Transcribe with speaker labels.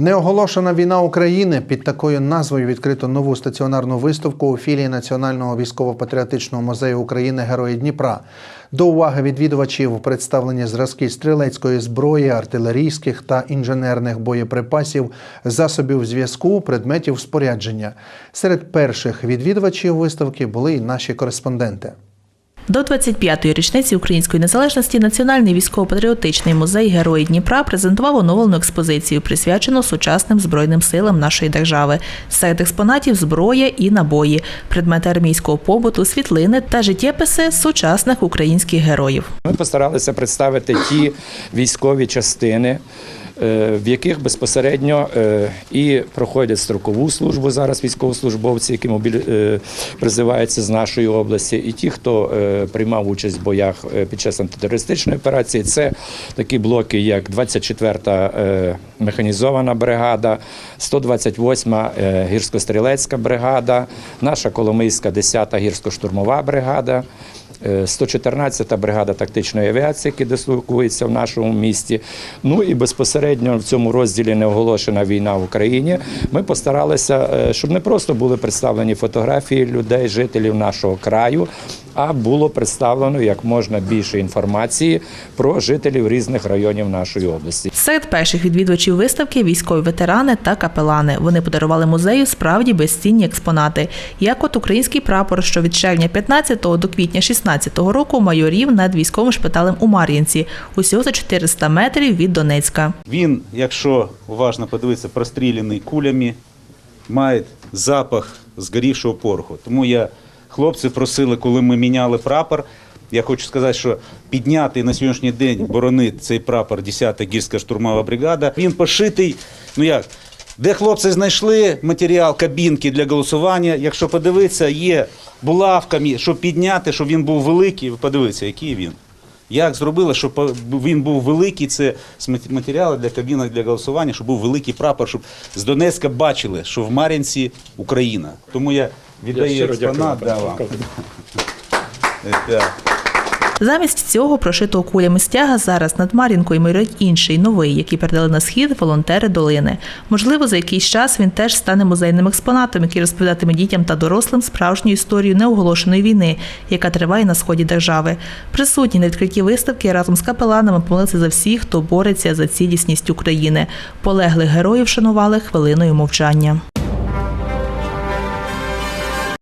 Speaker 1: Неоголошена війна України під такою назвою відкрито нову стаціонарну виставку у філії Національного військово-патріотичного музею України Герої Дніпра. До уваги відвідувачів представлені зразки стрілецької зброї, артилерійських та інженерних боєприпасів, засобів зв'язку, предметів спорядження. Серед перших відвідувачів виставки були й наші кореспонденти.
Speaker 2: До 25-ї річниці української незалежності Національний військово-патріотичний музей Герої Дніпра презентував оновлену експозицію, присвячену сучасним збройним силам нашої держави. Серед експонатів зброя і набої, предмети армійського побуту, світлини та життєписи сучасних українських героїв.
Speaker 3: Ми постаралися представити ті військові частини, в яких безпосередньо е, і проходять строкову службу зараз військовослужбовці, які мобілі... е, призиваються з нашої області, і ті, хто е, приймав участь в боях е, під час антитерористичної операції. Це такі блоки, як 24-та е, механізована бригада, 128-ма е, гірсько-стрілецька бригада, наша Коломийська 10-та гірсько-штурмова бригада. Е, 114-та бригада тактичної авіації, які дислокується в нашому місті. Ну і безпосередньо в цьому розділі неоголошена війна в Україні. Ми постаралися, е, щоб не просто були представлені фотографії людей, жителів нашого краю, а було представлено як можна більше інформації про жителів різних районів нашої області.
Speaker 2: Серед перших відвідувачів виставки військові ветерани та капелани. Вони подарували музею справді безцінні експонати, як от український прапор, що від червня 15 до квітня 16 року майорів над військовим шпиталем у Мар'їнці, усього за 400 метрів від Донецька.
Speaker 4: Він, якщо уважно подивитися, простріляний кулями, має запах згорівшого пороху. Тому я хлопці просили, коли ми міняли прапор. Я хочу сказати, що підняти на сьогоднішній день боронить цей прапор 10-та гірська штурмова бригада. Він пошитий. Ну як? Де хлопці знайшли матеріал кабінки для голосування? Якщо подивитися, є булавками, щоб підняти, щоб він був великий. Подивіться, який він. Як зробили, щоб він був великий, це матеріали для кабінок для голосування, щоб був великий прапор, щоб з Донецька бачили, що в Мар'їнці Україна. Тому я
Speaker 3: дякую,
Speaker 4: експонат да, вам. Е.
Speaker 2: Замість цього прошитого кулями стяга зараз над Мар'їнкою майорить інший новий, який передали на схід волонтери долини. Можливо, за якийсь час він теж стане музейним експонатом, який розповідатиме дітям та дорослим справжню історію неоголошеної війни, яка триває на сході держави. Присутні на відкритті виставки разом з капеланами помолилися за всіх, хто бореться за цілісність України. Полеглих героїв шанували хвилиною мовчання.